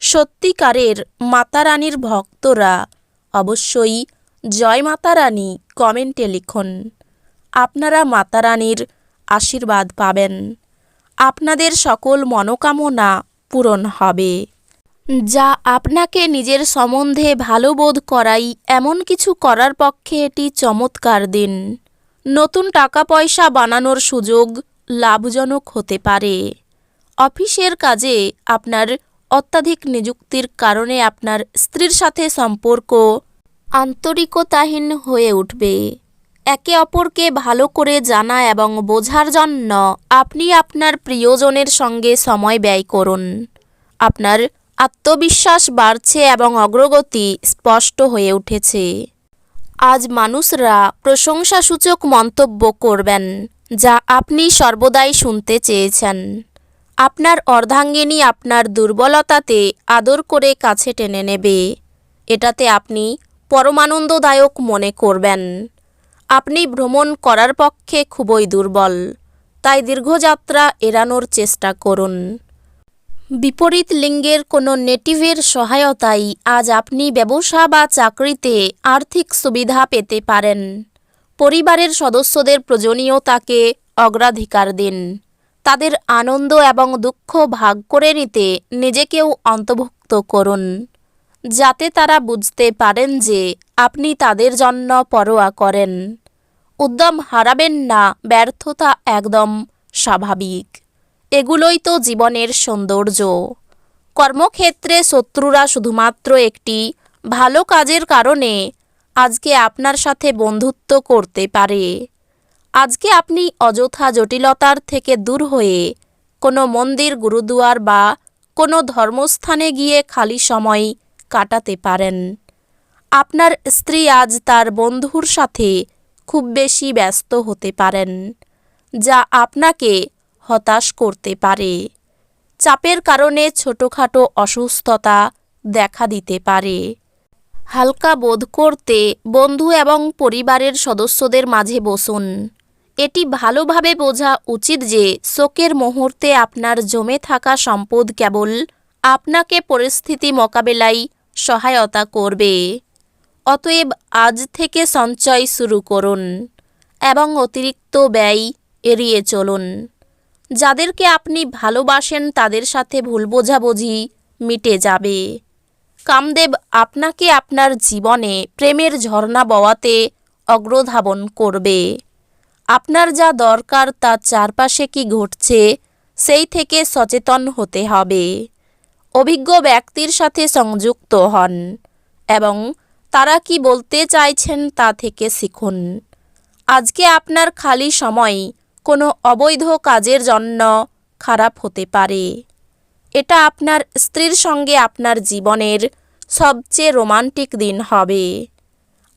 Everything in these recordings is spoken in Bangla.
সত্যিকারের মাতারানীর ভক্তরা অবশ্যই জয় মাতারানী কমেন্টে লিখুন। আপনারা মাতারানীর আশীর্বাদ পাবেন। আপনাদের সকল মনোকামনা পূরণ হবে। যা আপনাকে নিজের সম্বন্ধে ভালো বোধ করাই এমন কিছু করার পক্ষে এটি চমৎকার দিন। নতুন টাকা পয়সা বানানোর সুযোগ লাভজনক হতে পারে। অফিসের কাজে আপনার অত্যাধিক নিযুক্তির কারণে আপনার স্ত্রীর সাথে সম্পর্ক আন্তরিকতাহীন হয়ে উঠবে। একে অপরকে ভালো করে জানা এবং বোঝার জন্য আপনি আপনার প্রিয়জনের সঙ্গে সময় ব্যয় করুন। আপনার আত্মবিশ্বাস বাড়ছে এবং অগ্রগতি স্পষ্ট হয়ে উঠেছে। আজ মানুষরা প্রশংসাসূচক মন্তব্য করবেন, যা আপনি সর্বদাই শুনতে চেয়েছেন। আপনার অর্ধাঙ্গিনী আপনার দুর্বলতাতে আদর করে কাছে টেনে নেবে। এটাতে আপনি পরমানন্দদায়ক মনে করবেন। আপনি ভ্রমণ করার পক্ষে খুবই দুর্বল। তাই দীর্ঘযাত্রা এড়ানোর চেষ্টা করুন। বিপরীত লিঙ্গের কোনো নেটিভের সহায়তায় আজ আপনি ব্যবসা বা চাকরিতে আর্থিক সুবিধা পেতে পারেন। পরিবারের সদস্যদের প্রয়োজনীয়তাকে অগ্রাধিকার দিন। তাদের আনন্দ এবং দুঃখ ভাগ করে নিতে নিজেকেও অন্তর্ভুক্ত করুন, যাতে তারা বুঝতে পারেন যে আপনি তাদের জন্য পরোয়া করেন। উদ্যম হারাবেন না, ব্যর্থতা একদম স্বাভাবিক। এগুলোই তো জীবনের সৌন্দর্য। কর্মক্ষেত্রে শত্রুরা শুধুমাত্র একটি ভালো কাজের কারণে আজকে আপনার সাথে বন্ধুত্ব করতে পারে। আজকে আপনি অযথা জটিলতার থেকে দূর হয়ে কোনো মন্দির, গুরুদুয়ার বা কোনো ধর্মস্থানে গিয়ে খালি সময় কাটাতে পারেন। আপনার স্ত্রী আজ তার বন্ধুর সাথে খুব বেশি ব্যস্ত হতে পারেন, যা আপনাকে হতাশ করতে পারে। চাপের কারণে ছোটোখাটো অসুস্থতা দেখা দিতে পারে। হালকা বোধ করতে বন্ধু এবং পরিবারের সদস্যদের মাঝে বসুন। এটি ভালোভাবে বোঝা উচিত যে শোকের মুহূর্তে আপনার জমে থাকা সম্পদ কেবল আপনাকে পরিস্থিতি মোকাবেলায় সহায়তা করবে। অতএব আজ থেকে সঞ্চয় শুরু করুন এবং অতিরিক্ত ব্যয় এড়িয়ে চলুন। যাদেরকে আপনি ভালোবাসেন তাদের সাথে ভুল বোঝাবুঝি মিটে যাবে। কামদেব আপনাকে আপনার জীবনে প্রেমের ঝর্ণা বওয়াতে অগ্রধাবন করবে। আপনার যা দরকার তার চারপাশে কি ঘটছে, সেই থেকে সচেতন হতে হবে। অভিজ্ঞ ব্যক্তির সাথে সংযুক্ত হন এবং তারা কি বলতে চাইছেন তা থেকে শিখুন। আজকে আপনার খালি সময় কোনো অবৈধ কাজের জন্য খারাপ হতে পারে। এটা আপনার স্ত্রীর সঙ্গে আপনার জীবনের সবচেয়ে রোমান্টিক দিন হবে।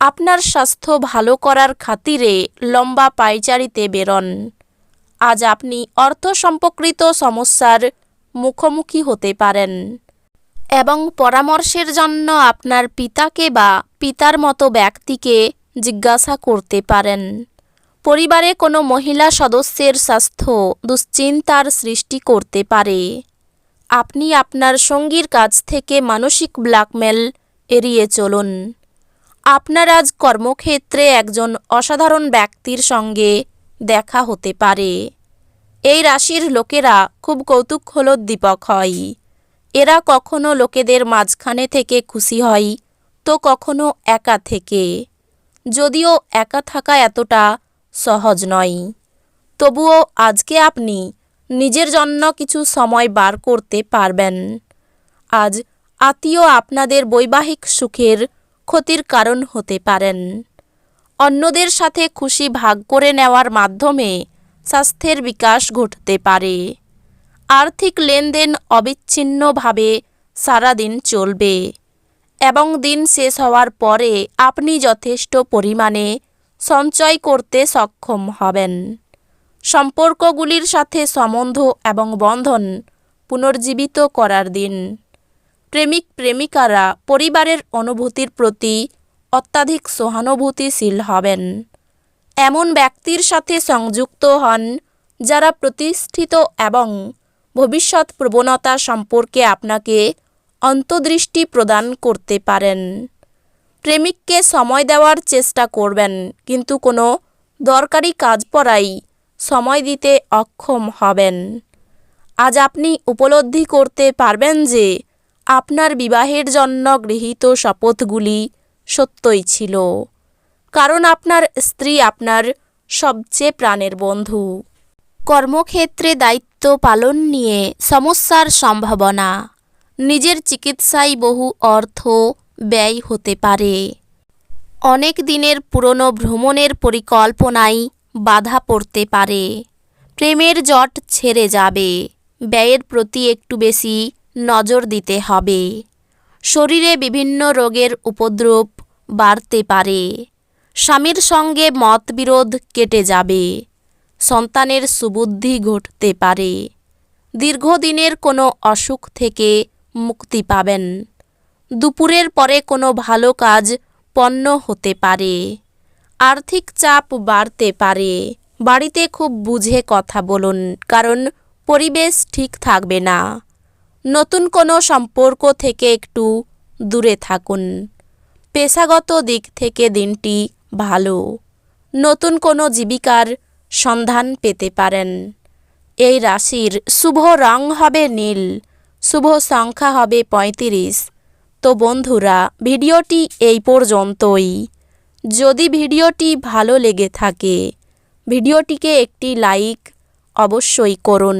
আপনার স্বাস্থ্য ভালো করার খাতিরে লম্বা পায়চারিতে বেরোন। আজ আপনি অর্থ সম্পর্কিত সমস্যার মুখোমুখি হতে পারেন এবং পরামর্শের জন্য আপনার পিতাকে বা পিতার মতো ব্যক্তিকে জিজ্ঞাসা করতে পারেন। পরিবারে কোনো মহিলা সদস্যের স্বাস্থ্য দুশ্চিন্তার সৃষ্টি করতে পারে। আপনি আপনার সঙ্গীর কাছ থেকে মানসিক ব্ল্যাকমেল এড়িয়ে চলুন। আপনার আজ কর্মক্ষেত্রে একজন অসাধারণ ব্যক্তির সঙ্গে দেখা হতে পারে। এই রাশির লোকেরা খুব কৌতূহলোদ্দীপক হয়। এরা কখনো লোকেদের মাঝখানে থেকে খুশি হয়, তো কখনো একা থেকে। যদিও একা থাকা এতটা সহজ নয়। তবুও আজকে আপনি নিজের জন্য কিছু সময় বার করতে পারবেন। আজ আত্মীয় আপনাদের বৈবাহিক সুখের ক্ষতির কারণ হতে পারেন। অন্যদের সাথে খুশি ভাগ করে নেওয়ার মাধ্যমে স্বাস্থ্যের বিকাশ ঘটতে পারে। আর্থিক লেনদেন অবিচ্ছিন্নভাবে সারাদিন চলবে এবং দিন শেষ হওয়ার পরে আপনি যথেষ্ট পরিমাণে সঞ্চয় করতে সক্ষম হবেন। সম্পর্কগুলির সাথে সম্বন্ধ এবং বন্ধন পুনর্জীবিত করার দিন। প্রেমিক প্রেমিকারা পরিবারের অনুভূতির প্রতি অত্যাধিক সহানুভূতিশীল হবেন। এমন ব্যক্তির সাথে সংযুক্ত হন যারা প্রতিষ্ঠিত এবং ভবিষ্যৎ প্রবণতা সম্পর্কে আপনাকে অন্তর্দৃষ্টি প্রদান করতে পারেন। প্রেমিককে সময় দেওয়ার চেষ্টা করবেন, কিন্তু কোনো দরকারি কাজ পড়াই সময় দিতে অক্ষম হবেন। আজ আপনি উপলব্ধি করতে পারবেন যে আপনার বিবাহের জন্য গৃহীত শপথগুলি সত্যই ছিল, কারণ আপনার স্ত্রী আপনার সবচেয়ে প্রাণের বন্ধু। কর্মক্ষেত্রে দায়িত্ব পালন নিয়ে সমস্যার সম্ভাবনা, নিজের চিকিৎসায় বহু অর্থ ব্যয় হতে পারে। অনেক দিনের পুরনো ভ্রমণের পরিকল্পনায় বাধা পড়তে পারে, প্রেমের জট ছেড়ে যাবে, ব্যয়ের প্রতি একটু বেশি নজর দিতে হবে। শরীরে বিভিন্ন রোগের উপদ্রব বাড়তে পারে। স্বামীর সঙ্গে মতবিরোধ কেটে যাবে। সন্তানের সুবুদ্ধি ঘটতে পারে। দীর্ঘদিনের কোনো অসুখ থেকে মুক্তি পাবেন। দুপুরের পরে কোনো ভালো কাজ পণ্য হতে পারে। আর্থিক চাপ বাড়তে পারে। বাড়িতে খুব বুঝে কথা বলুন, কারণ পরিবেশ ঠিক থাকবে না। নতুন কোনো সম্পর্ক থেকে একটু দূরে থাকুন। পেশাগত দিক থেকে দিনটি ভালো। নতুন কোনো জীবিকার সন্ধান পেতে পারেন। এই রাশির শুভ রং হবে নীল, শুভ সংখ্যা হবে পঁয়ত্রিশ। তো বন্ধুরা, ভিডিওটি এই পর্যন্তই। যদি ভিডিওটি ভালো লেগে থাকে, ভিডিওটিকে একটি লাইক অবশ্যই করুন।